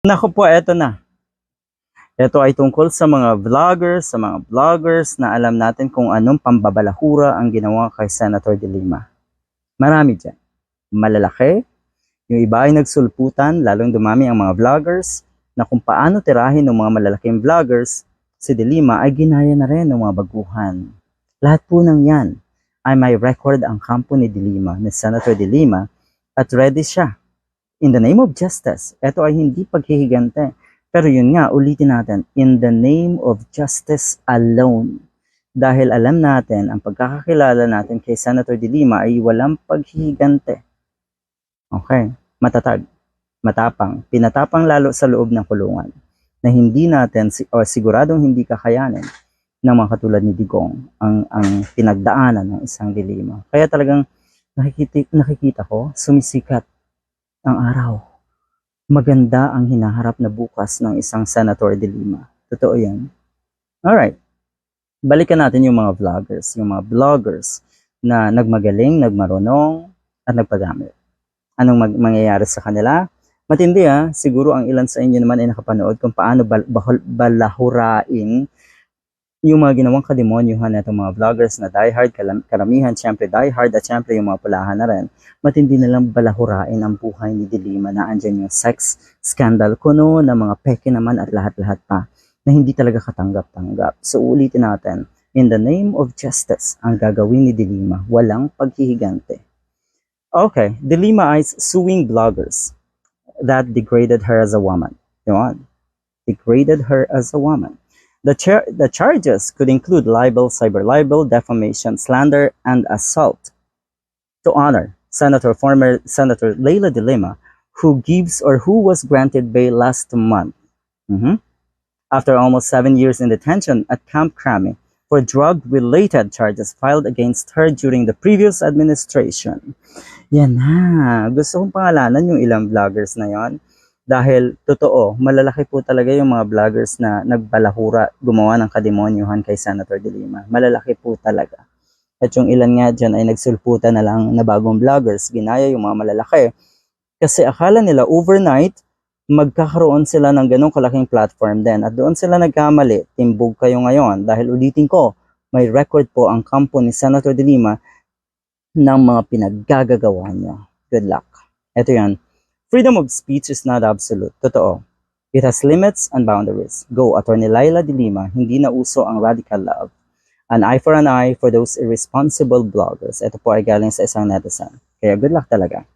Naku po, eto na. Ito ay tungkol sa mga vloggers, sa mga vloggers na alam natin kung anong pambabalahura ang ginawa kay Senator De Lima. Marami dyan. Malalaki. Yung iba ay nagsulputan, lalong dumami ang mga vloggers na kung paano tirahin ng mga malalaking vloggers, si De Lima ay ginaya na rin ng mga baguhan. Lahat po ng yan ay may record ang kampo ni De Lima, ni Senator De Lima, at ready siya in the name of justice. Ito ay hindi paghihigante. Pero yun nga, ulitin natin, in the name of justice alone. Dahil alam natin, ang pagkakakilala natin kay Senator De Lima ay walang paghihigante. Okay, matatag, matapang, pinatapang lalo sa loob ng kulungan na hindi natin, o siguradong hindi kakayanin ng mga katulad ni Digong ang, ang pinagdaanan ng isang De Lima. Kaya talagang nakikita, nakikita ko, sumisikat ang araw. Maganda ang hinaharap na bukas ng isang Senator de Lima. Totoo yan. Alright. Balikan natin yung mga vloggers, yung mga vloggers na nagmagaling, nagmarunong, at nagpagamit. Anong mag- mangyayari sa kanila? Matindi ha, siguro ang ilan sa inyo naman ay nakapanood kung paano bal- balahurain yung mga ginawang kademonyuhan na itong mga vloggers na diehard, karamihan, syempre diehard, at syempre yung mga pulahan na rin matindi na lang balahurain ang buhay ni Dilima na andyan yung sex scandal kuno na mga peke naman at lahat-lahat pa na hindi talaga katanggap-tanggap. So ulitin natin, in the name of justice, ang gagawin ni Dilima, walang paghihigante. Okay, Dilima is suing bloggers that degraded her as a woman. Yun. Degraded her as a woman. The, char- the charges could include libel, cyber libel, defamation, slander, and assault to honor Senator former Senator Leila De Lima, who gives or who was granted bail last month. Mhm. After almost seven years in detention at Camp Crame for drug-related charges filed against her during the previous administration. Yan na. Gusto kong pangalanan yung ilang vloggers na yon. Dahil totoo, malalaki po talaga yung mga vloggers na nagbalahura, gumawa ng kademonyuhan kay Senator De Lima. Malalaki po talaga. At yung ilan nga dyan ay nagsulputan na lang na bagong vloggers, ginaya yung mga malalaki. Kasi akala nila overnight, magkakaroon sila ng ganong kalaking platform din. At doon sila nagkamali, timbog kayo ngayon. Dahil ulitin ko, may record po ang kampo ni Senator De Lima ng mga pinaggagagawa niya. Good luck. Ito yan. Freedom of speech is not absolute. Totoo. It has limits and boundaries. Go, Attorney Laila De Lima, hindi na uso ang radical love an eye for an eye for those irresponsible bloggers. Ito po ay galing sa isang netizen. Kaya good luck talaga.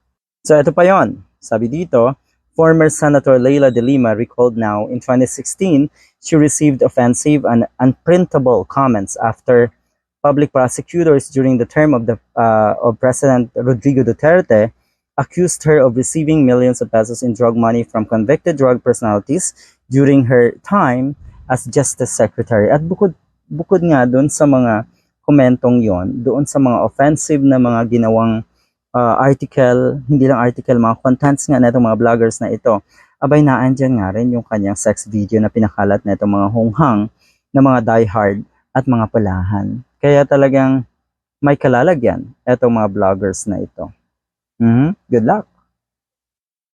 So ito pa yon. Sabi dito, former Senator Leila De Lima recalled now in 2016, she received offensive and unprintable comments after public prosecutors during the term of the uh, of President Rodrigo Duterte accused her of receiving millions of pesos in drug money from convicted drug personalities during her time as Justice Secretary. At bukod bukod nga doon sa mga komentong yon, doon sa mga offensive na mga ginawang uh, article, hindi lang article, mga contents nga na mga vloggers na ito, abay naandyan nga rin yung kanyang sex video na pinakalat na itong mga hunghang na mga diehard at mga palahan. Kaya talagang may kalalagyan itong mga vloggers na ito. Mhm. Good luck!